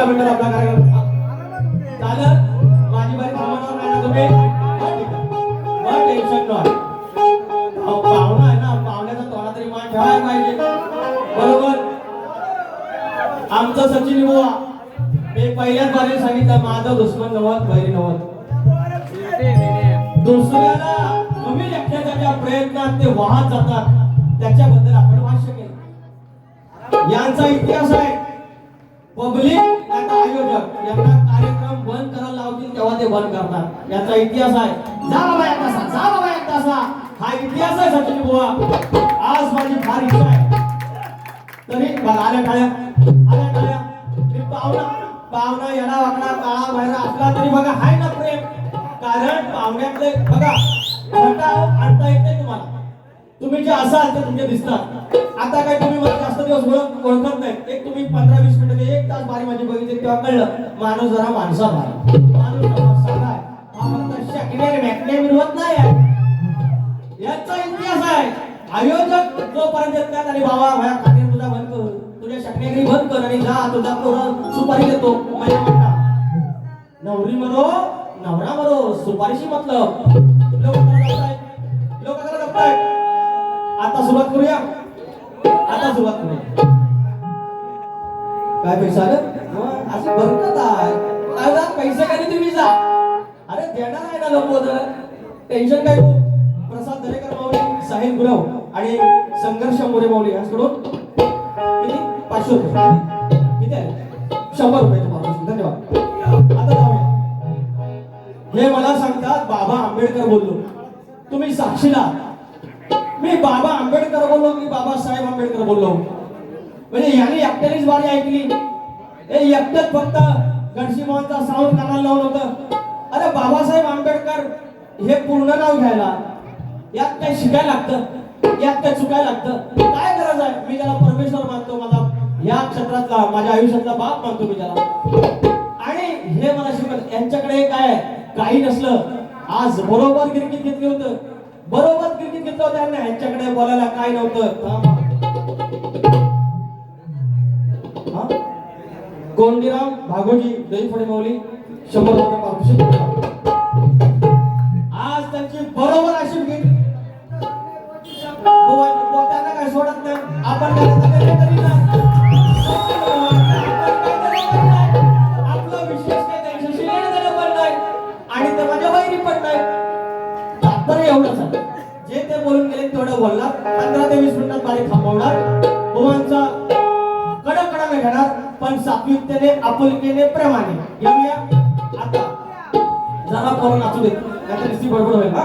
पंधरा मिनिटात आपला कार्यक्रम चालत? माझी बारी थांबवणार नाही तुम्ही. मग टेन्शन नाही. अहो, पाहुणा आहे ना पाहुण्याचा थोडा तरी मान ठेवायला पाहिजे. बरोबर? आमचं सचिन बुवा. मी पहिल्याच बारी सांगितलं माझं दुश्मन नवत बहिरी नवत दुसऱ्याला कमी लेखण्याच्या प्रयत्नात ते वाहत जातात. त्याच्याबद्दल आपण भाष्य केलं. यांचा इतिहास आहे. पब्लिक आणि आयोजक यांना कार्यक्रम बंद करायला लावतील तेव्हा ते बंद करतात याचा इतिहास आहे जा बाबा एक तासा जा बाबा एक तासा हा इतिहास आहे सचिन बुवा आज माझी फार इच्छा आहे तरी बघा आल्या टाळ्या आल्या टाळ्या मी पाहुणा पाहुणा येणा वाकडा काळा बाहेर असला तरी बघा हाय ना प्रेम कारण पाहुण्यातले बघा खटाव आणता येत नाही तुम्हाला तुम्ही जे असाल ते तुमचे दिसतात. आता काय तुम्ही मला जास्त दिवस ओळख ओळखत नाही. एक तुम्ही पंधरा वीस मिनिटं एक तास बारी माझी बघितली तेव्हा कळलं माणूस जरा माणसा भारी माणूस जरा साधा आहे. हा फक्त शकणे मॅकणे विरोध नाही आहे. याचा इतिहास आहे. आयोजक जोपर्यंत येत नाही आणि बाबा भया खातील तुझा बंद कर. तुझ्या शकण्यागिरी बंद कर आणि जा तुझा पोरं सुपारी देतो म्हणजे नवरी मरो नवरा मरो सुपारीशी मतलब. लोक लोक आता सुरुवात करूया. आता सुरुवात करूया. काय पैसा आलं हो, असं बरकत आहे काय पैसे काय तुम्ही जा. अरे देणार आहे ना लोक टेन्शन काय हो प्रसाद दरेकर माऊली साहिल गुरव आणि संघर्ष मोरे माऊली यांच्याकडून किती? पाचशे रुपये. किती आहे? शंभर रुपये तुम्हाला. धन्यवाद. आता जाऊया. हे मला सांगतात बाबा आंबेडकर बोललो. तुम्ही साक्षीला मी बाबा आंबेडकर बोललो मी बाबासाहेब आंबेडकर बोललो. म्हणजे याने एकट्यानेच बारी ऐकली. हे फक्त गणशी मोहनचा साऊंड कानाला लावून होतं. अरे बाबासाहेब आंबेडकर हे पूर्ण नाव घ्यायला. यात काय शिकायला लागतं? यात काय चुकायला लागतं? काय गरज आहे? मी त्याला परमेश्वर मानतो मला या क्षेत्रातला माझ्या आयुष्यातला बाप मानतो मी त्याला आणि हे मला शिकत यांच्याकडे काय काही नसलं. आज बरोबर क्रिकेट घेतलं होतं. बरोबर क्रिकेट घेतलं होतं ह्यांच्याकडे यांच्याकडे बोलायला काय नव्हतं? कोंडीराम भागोजी दहीफळे माऊली शंभर आज त्यांची बरोबर अशी घेतली त्यांना काय सोडत नाही. आपण एवढंच आहे. जे ते बोलून गेले तेवढं बोलणार. पंधरा ते वीस मिनिटात बारी थांबवणार. बुवांचा कडक कडक घेणार. पण सात्विकतेने आपुलकीने प्रेमाने. येऊया. आता. जरा करून नाचू देत नाहीतर नुसती बडबड होईल. हा.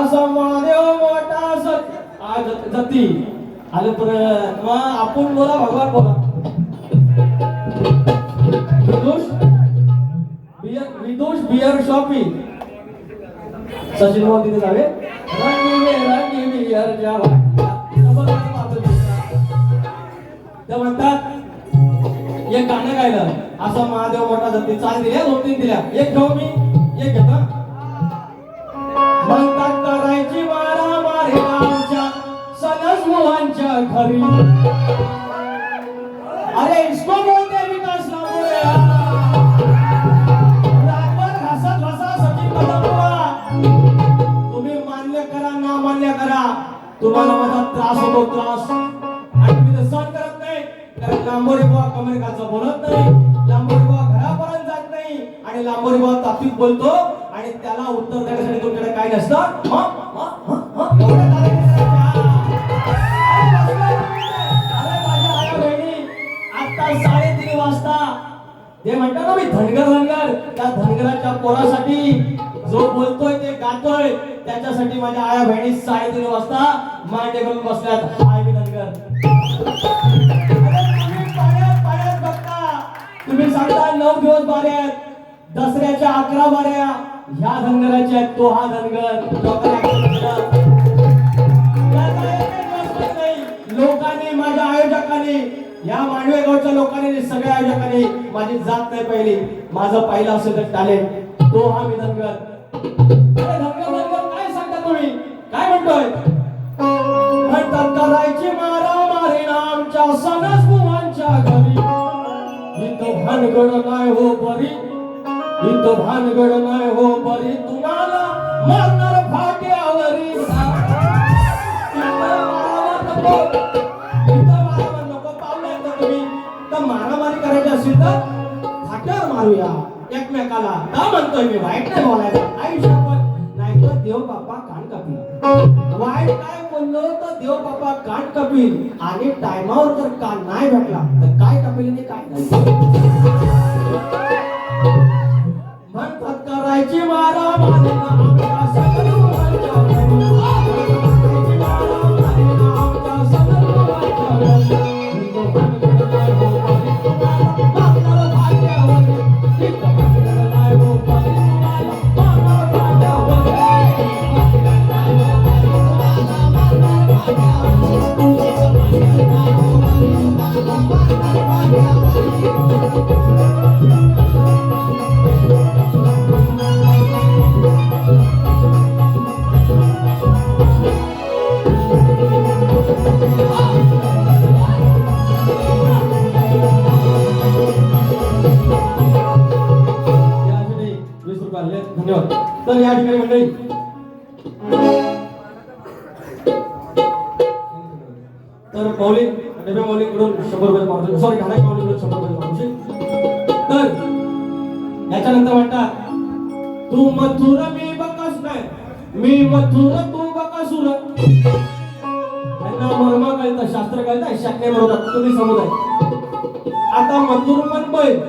असं महादेव मोठा असत आज जती. आलं परत. मग आपण बोला भगवान बोला. Vidush beer Vidush beer shopping Sachin भाऊ तिथे जावे. ते म्हणतात एक गाणं गायलं. असं महादेव मोठा जाते. चाल दिल्या दोन तीन दिल्या. एक ठेव मी एक घेता. म्हणतात करायची बारा बारे आमच्या सनस मुलांच्या घरी. तुम्हाला माझा त्रास होतो त्रास. आणि मी सहन करत नाही कारण लांबोरी बुवा कमरेकाचा बोलत नाही लांबोरी बुवा घरापर्यंत जात नाही आणि लांबोरी बुवा तात्विक बोलतो आणि त्याला उत्तर देण्यासाठी तुमच्याकडे काय नसतं. एवढं साडेतीन वाजता. ते म्हणतात ना मी धनगर धनगर त्या धनगराच्या पोरासाठी जो बोलतोय ते गातोय. त्याच्यासाठी माझ्या आया बहिणी साडेतीन वाजता मांडे करून बसल्यात. हाय मी तुम्ही सांगता नऊ दिवस बारे दसऱ्याच्या अकरा बाऱ्या. ह्या धनगराच्या आहेत तो हा धनगर लोकांनी माझ्या आयोजकांनी या मांडवे गावच्या लोकांनी सगळ्या आयोजकांनी माझी जात नाही पहिली. माझं पहिलं असेल तर टॅलेंट तो हा मी धनगर काय सांगता तुम्ही? काय म्हणतोय? म्हणतात करायची मारा मारे आमच्या सणस बुवांच्या घरी. इथं भानगड नाही हो बरी इथं भानगड नाही हो बरी तुम्हाला मारणार फाट्यावरी मारामारी करायची असेल तर फाट्यावर मारूया. एकमेकाला का म्हणतोय मी? वाईट नाही बोलायचं. आयुष्यावर नाही तर देव बाप्पा कान कापी वाईट काय बोललो तर देव बाप्पा कान कपील. आणि टायमावर जर कान नाही भेटला तर काय कपील आणि काय नाही? या ठिकाणी मंडळी तर मौली डेबे मौलीकडून शंभर रुपये मागतो. सॉरी घाणा मौलीकडून शंभर रुपये मागतो. तर याच्यानंतर म्हणतात तू मथुर मी बकास नाही मी मथुर तू बकासुर. त्यांना मर्मा कळतं शास्त्र कळतं शाक्य बरोबर तुम्ही समुदाय आता मथुर पण बैल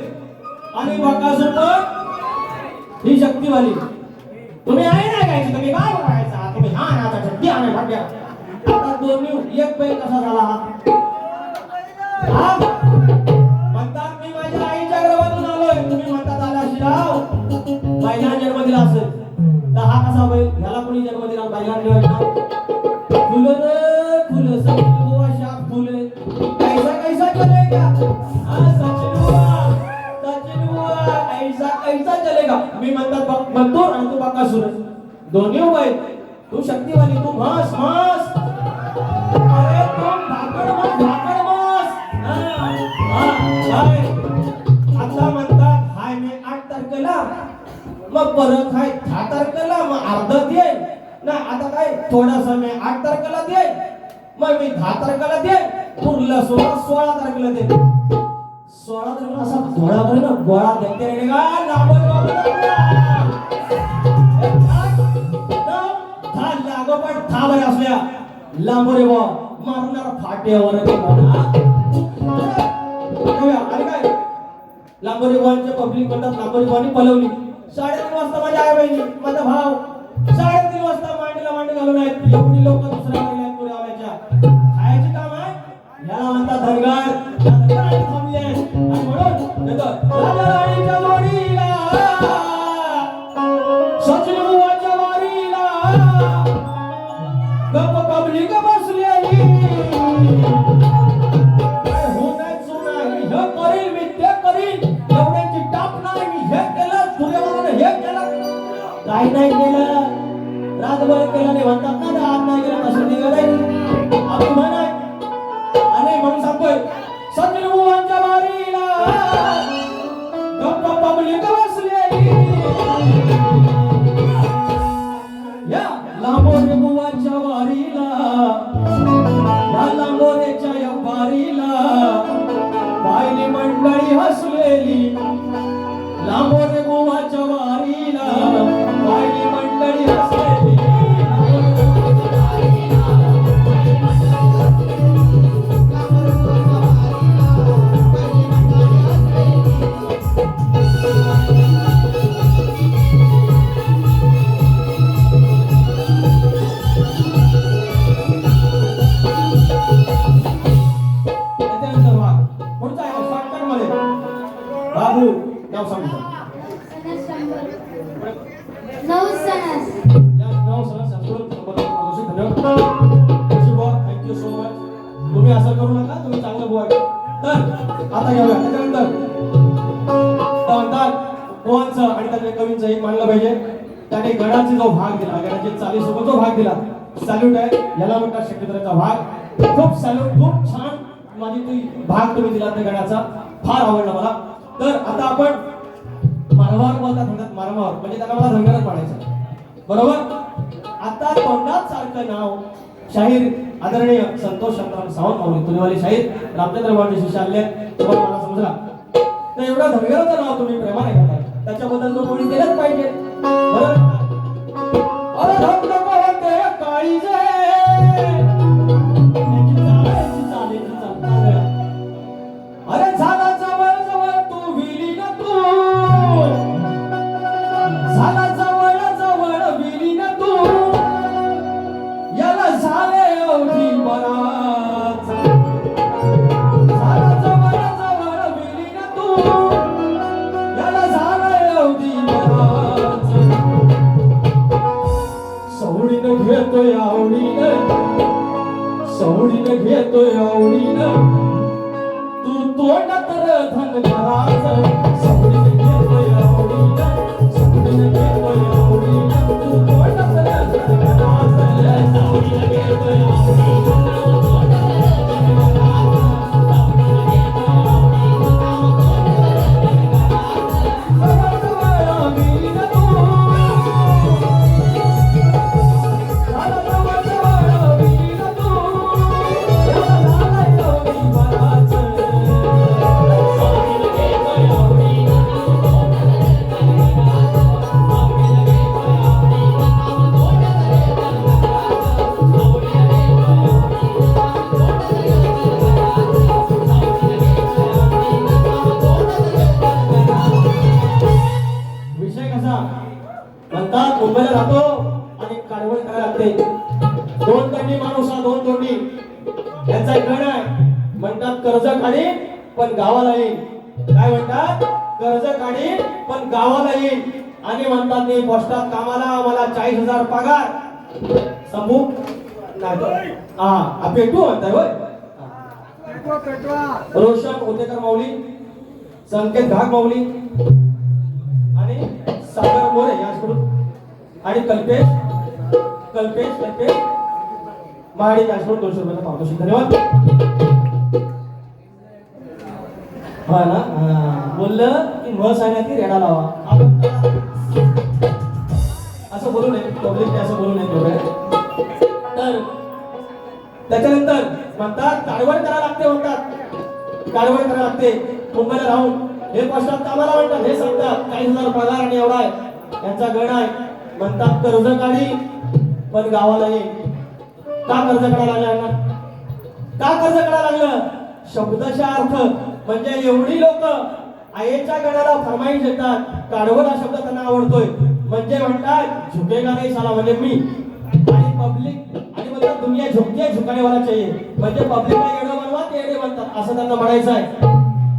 आणि बकासूर पण ही शक्तीवाली. तुम्ही आहे ना गायची तुम्ही काय बघायचा? तुम्ही हा ना आता शक्ती आहे भाग्या आता दोन्ही एक बैल कसा झाला? हा? म्हणतात मी माझ्या आईच्या गर्भातून आलोय. तुम्ही म्हणतात आला शिराव. बायला जन्म दिला असेल. तर हा कसा बैल? ह्याला कोणी जन्म दिला बायला शक्तिवाली तू म्हस म्हस अरे तू भाकड म्हस भाकड म्हस हाय. आता म्हणतात हाय मी आठ तारखेला. मग परत हाय दहा तारखेला. मग अर्धा दे ना आता काय थोडासा मी आठ तारखेला दे मग मी दहा तारखेला दे पुरला सोळा सोळा तारखेला दे सोळा तारखेला असा थोडा ना गोळा देते रे का पण दहा लागोपाठ दहा बरे असल्या लांबोरे बा मारणार फाट्यावर ते काय लांबोरी बुवांचे पब्लिक म्हणतात लांबोरी बुवांनी पलवली. साडेतीन वाजता माझ्या आई बहिणी माझा भाव. साडेतीन वाजता मांडीला मांडी घालून आहेत एवढी लोक दुसऱ्या महिला पुढे आल्याच्या. खायचे काम आहे? याला म्हणतात धनगार. Não, papai, mulher, त्याने गडाचा जो भाग दिला गडाचे चालीसोबत जो भाग दिला सॅल्यूट आहे याला म्हणतात शक्यतराचा भाग. खूप सॅल्यूट खूप छान माझी ती भाग तुम्ही दिला त्या गडाचा. फार आवडला मला. तर आता आपण मारवार बोलता म्हणतात मारवार म्हणजे त्याला मला धनगरच पाडायचं. बरोबर? आता तोंडात सारखं नाव. शाहीर आदरणीय संतोष शंकरराव सावंत माऊली पुणेवाले शाहीर रामचंद्र माऊली शिष्य आले तुम्हाला मला समजला? तर एवढा धनगराचं नाव तुम्ही प्रेमाने घेताय. त्याच्याबद्दल तो कोणी केलंच पाहिजे. बरोबर सवडीनं घेतोय आवडीनं. तू तोंड तर धन घराच सवडीनं काढीन पण गावाला येईन. काय म्हणतात? कर्ज काढीन पण गावाला येईन. आणि म्हणतात मी पोस्टात कामाला मला चाळीस हजार पगार. समू नाही. तो. हा हा, पेटू म्हणताय होय. रोशन ओतेकर माऊली. संकेत घाग माऊली. आणि सागर मोरे याचकडून. आणि कल्पेश. कल्पेश कल्पेश. महाडी याचकडून दोनशे रुपयाचा पावतो धन्यवाद. हो ना बोलल बोललं की म्हस आहे रेडा लावा. असं बोलू नये पब्लिक असं बोलू नये तर त्याच्यानंतर म्हणतात कारवाई करायला लागते म्हणतात. कारवाई करायला लागते. मुंबईला राहून. हे पोस्टात कामाला म्हणतात हे सांगतात. काही हजार पगार आणि एवढा आहे. यांचा गण आहे. म्हणतात कर्ज काढी पण गावाला ये. का कर्ज काढायला लागलं का कर्ज काढायला लागलं? शब्दशा अर्थ. म्हणजे एवढी लोक आईच्या गणाला फरमाईश देतात. काढवला शब्द त्यांना आवडतोय. म्हणजे म्हणतात झुकेगा नाही साला म्हणजे मी? आणि पब्लिक आणि म्हणतात दुनिया झुकते झुकाने वाला चाहिए म्हणजे पब्लिकला येडं बनवा ते येडे बनतात असं त्यांना म्हणायचं आहे.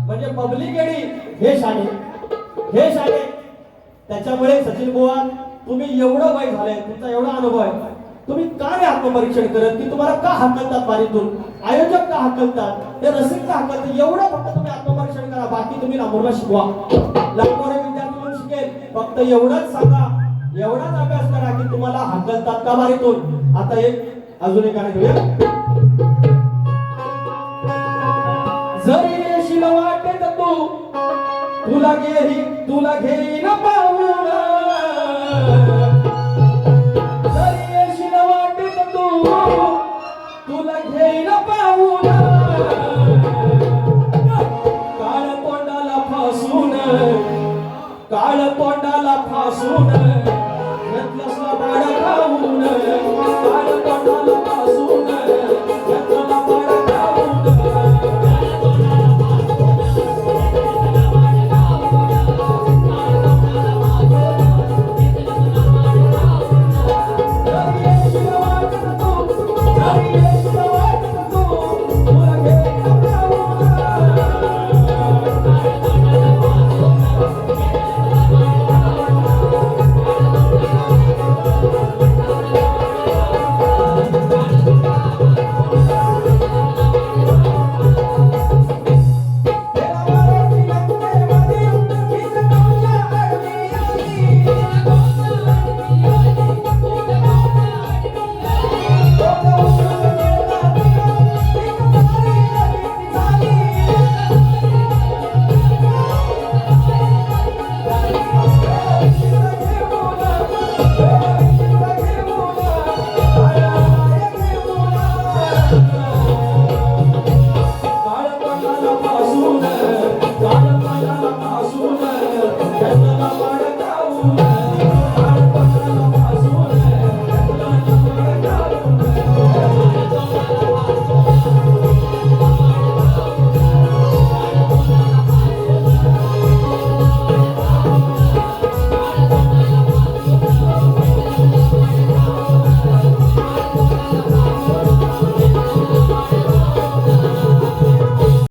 म्हणजे पब्लिक येडी हे शाणे हे शाणे त्याच्यामुळे सचिन बुवा तुम्ही एवढं वय झालंय तुमचा एवढा अनुभव आहे. तुम्ही का नाही आत्मपरीक्षण करत की तुम्हाला का हकलतात बारीतून आयोजक का हकलतात? ते रसिक का हकलतात? एवढं फक्त तुम्ही आत्मपरीक्षण करा बाकी तुम्ही लांबोरला शिकवा. लांबोरे विद्यार्थी म्हणून शिकेल. फक्त एवढंच सांगा. एवढाच अभ्यास करा की तुम्हाला हकलतात का बारीतून आता एक अजून एक गाणं घेऊया. जरी येशील वाटेत तू तुला घेई तुला घेईन पाहुणा. راسنا نتنصب على كونك على